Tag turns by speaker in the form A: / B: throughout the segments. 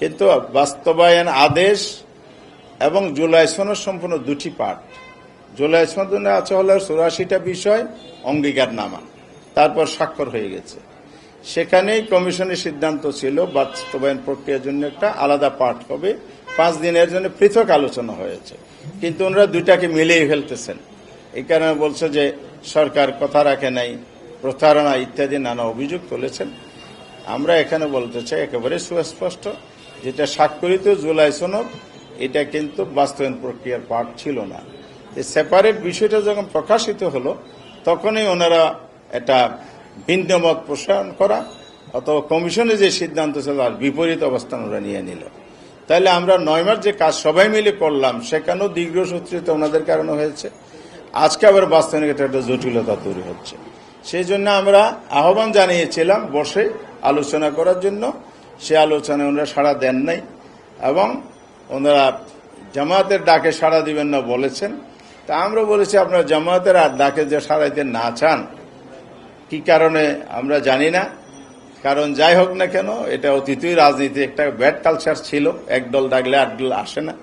A: কিন্তু বাস্তবায়ন আদেশ এবং জুলাই সনদ সম্পূর্ণ দুটি পার্ট জুলাই সনদে আছে হলো চুরাশিটা বিষয় অঙ্গীকার নামা তারপর স্বাক্ষর হয়ে গেছে। সেখানেই কমিশনের সিদ্ধান্ত ছিল বাস্তবায়ন প্রক্রিয়ার জন্য একটা আলাদা পার্ট হবে, পাঁচ দিনের জন্য পৃথক আলোচনা হয়েছে। কিন্তু ওনারা দুইটাকে মিলিয়ে ফেলতেছেন। এই কারণে বলছে যে সরকার কথা রাখে নাই, প্রতারণা ইত্যাদি নানা অভিযোগ তুলেছেন। আমরা এখানে বলতে চাই একেবারে সুস্পষ্ট যেটা স্বাক্ষরিত জুলাই সনদ, এটা কিন্তু বাস্তবায়ন প্রক্রিয়ার পার্ট ছিল না। সেপারেট বিষয়টা যখন প্রকাশিত হলো, তখনই ওনারা এটা ভিন্ন মত প্রসারণ করা অথবা কমিশনের যে সিদ্ধান্ত ছিল, তার বিপরীত অবস্থান ওরা নিয়ে নিল। তাহলে আমরা নয় মাস যে কাজ সবাই মিলে করলাম, সেখানেও দীর্ঘসূত্রিত ওনাদের কারণে হয়েছে। আজকে আবার বাস্তবায়নের ক্ষেত্রে একটা জটিলতা তৈরি হচ্ছে। সেই জন্য আমরা আহ্বান জানিয়েছিলাম বসে আলোচনা করার জন্য। সে আলোচনায় ওনারা সাড়া দেন নাই এবং ওনারা জামায়াতের ডাকে সাড়া দিবেন না বলেছেন। তা আমরা বলেছি, আপনারা জামায়াতের আর ডাকে যে সাড়া দিতে না চান, কি কারণে আমরা জানি না। কারণ যাই হোক না কেন, এটা অতীতই রাজনীতি, একটা ব্যাড কালচার ছিল। এক দল ডাকলে আট দল আসে না।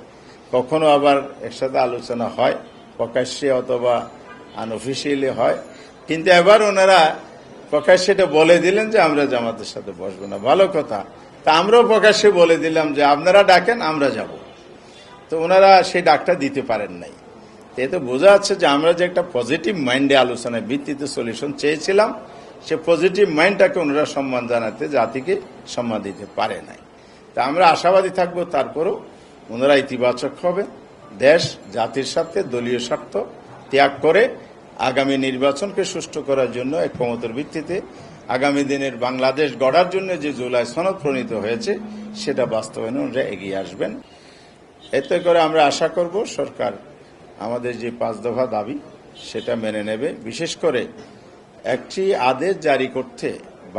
A: কখনো আবার একসাথে আলোচনা হয়, প্রকাশ্যে অথবা আনঅফিসিয়ালি হয়। কিন্তু এবার ওনারা প্রকাশ্যে এটা বলে দিলেন যে আমরা জামাতের সাথে বসবো না। ভালো কথা তা আমরাও প্রকাশ্যে বলে দিলাম যে আপনারা ডাকেন, আমরা যাব। তো ওনারা সেই ডাকটা দিতে পারেন নাই। এতে বোঝা যাচ্ছে যে আমরা যে একটা পজিটিভ মাইন্ডে আলোচনায় ভিত্তিতে সলিউশন চেয়েছিলাম, সে পজিটিভ মাইন্ডটাকে ওনারা সম্মান জানাতে, জাতিকে সম্মান দিতে পারে নাই। তা আমরা আশাবাদী থাকব তারপরও ওনারা ইতিবাচক হবে। দেশ, জাতির সাথে দলীয় স্বার্থ ত্যাগ করে আগামী নির্বাচনকে সুষ্ঠু করার জন্য এক ক্ষমতার ভিত্তিতে আগামী দিনের বাংলাদেশ গড়ার জন্য যে জুলাই সনদ প্রণীত হয়েছে, সেটা বাস্তবায়নে ওনারা এগিয়ে আসবেন। এতে করে আমরা আশা করব সরকার আমাদের যে পাঁচ দফা দাবি, সেটা মেনে নেবে। বিশেষ করে একটি আদেশ জারি করতে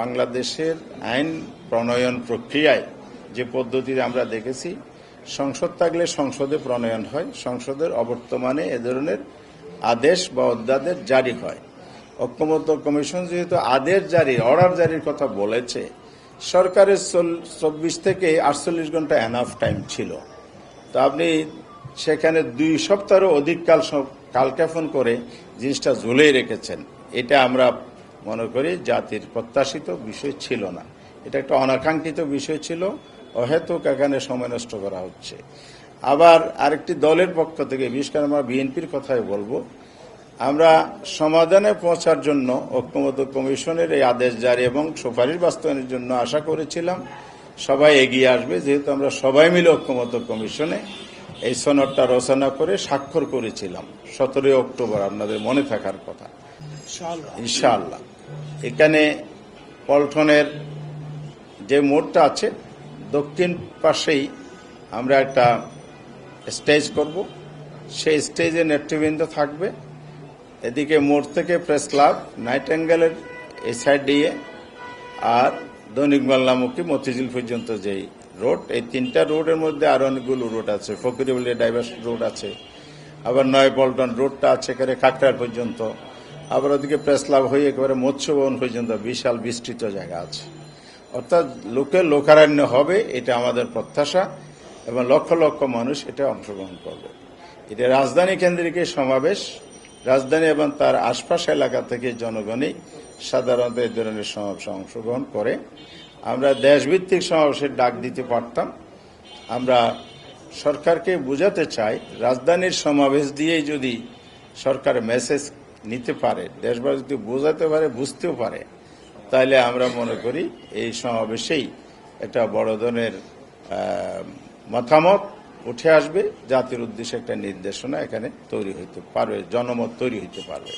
A: বাংলাদেশের আইন প্রণয়ন প্রক্রিয়ায় যে পদ্ধতিতে আমরা দেখেছি, সংসদ থাকলে সংসদে প্রণয়ন হয়, সংসদের অবর্তমানে এ ধরনের আদেশ বা অধ্যাদেশ জারি হয়। ঐক্যমত্য কমিশন যেহেতু আদেশ জারি, অর্ডার জারির কথা বলেছে, সরকারের চব্বিশ থেকে আটচল্লিশ ঘণ্টা এনাফ টাইম ছিল। তো আপনি সেখানে দুই সপ্তাহেরও অধিক কাল কালক্ষেপণ করে জিনিসটা ঝুলেই রেখেছেন। এটা আমরা মনে করি জাতির প্রত্যাশিত বিষয় ছিল না। এটা একটা অনাকাঙ্ক্ষিত বিষয় ছিল, অহেতুক এখানে সময় নষ্ট করা হচ্ছে। আবার আরেকটি দলের পক্ষ থেকে, বিশেষ করে আমরা বিএনপির কথাই বলব আমরা সমাধানে পৌঁছার জন্য ঐক্যমত কমিশনের এই আদেশ জারি এবং সুপারিশ বাস্তবায়নের জন্য আশা করেছিলাম। সবাই এগিয়ে আসবে যেহেতু আমরা সবাই মিলে ঐক্যমত কমিশনে এই সনদটা রচনা করে স্বাক্ষর করেছিলাম। সতেরোই অক্টোবর আপনাদের মনে থাকার কথা। ইনশাআল্লাহ। এখানে পল্টনের যে মোড়টা আছে দক্ষিণ পাশেই আমরা একটা স্টেজ করব। সেই স্টেজে নেতৃবৃন্দ থাকবে। এদিকে মোড় থেকে প্রেস ক্লাব, নাইট অ্যাঙ্গেলের এই সাইড দিয়ে আর দৈনিক বাংলামুখী মতিঝিল পর্যন্ত যেই রোড, এই তিনটা রোডের মধ্যে আরও অনেকগুলো রোড আছে। ফকিরবলিয়া ডাইভার্স রোড আছে। আবার নয় পল্টন রোডটা আছে এখানে কাকড়ার পর্যন্ত। আবার ওদিকে প্রেস ক্লাব হয়ে একেবারে মৎস্য ভবন পর্যন্ত বিশাল বিস্তৃত জায়গা আছে। অর্থাৎ লোকের লোকারণ্য হবে, এটা আমাদের প্রত্যাশা এবং লক্ষ লক্ষ মানুষ এটা অংশগ্রহণ করবে। এটা রাজধানী কেন্দ্রিক সমাবেশ রাজধানী এবং তার আশপাশ এলাকা থেকে জনগণই সাধারণত এই ধরনের সমাবেশে অংশগ্রহণ করে। আমরা দেশভিত্তিক সমাবেশের ডাক দিতে পারতাম। আমরা সরকারকে বোঝাতে চাই, রাজধানীর সমাবেশ দিয়েই যদি সরকার মেসেজ নিতে পারে, দেশবাসী যদি বোঝাতে পারে, বুঝতেও পারে তাহলে আমরা মনে করি এই সমাবেশেই একটা বড় ধরনের মতামত উঠে আসবে জাতির উদ্দেশ্যে একটা নির্দেশনা এখানে তৈরি হইতে পারবে জনমত তৈরি হইতে পারবে।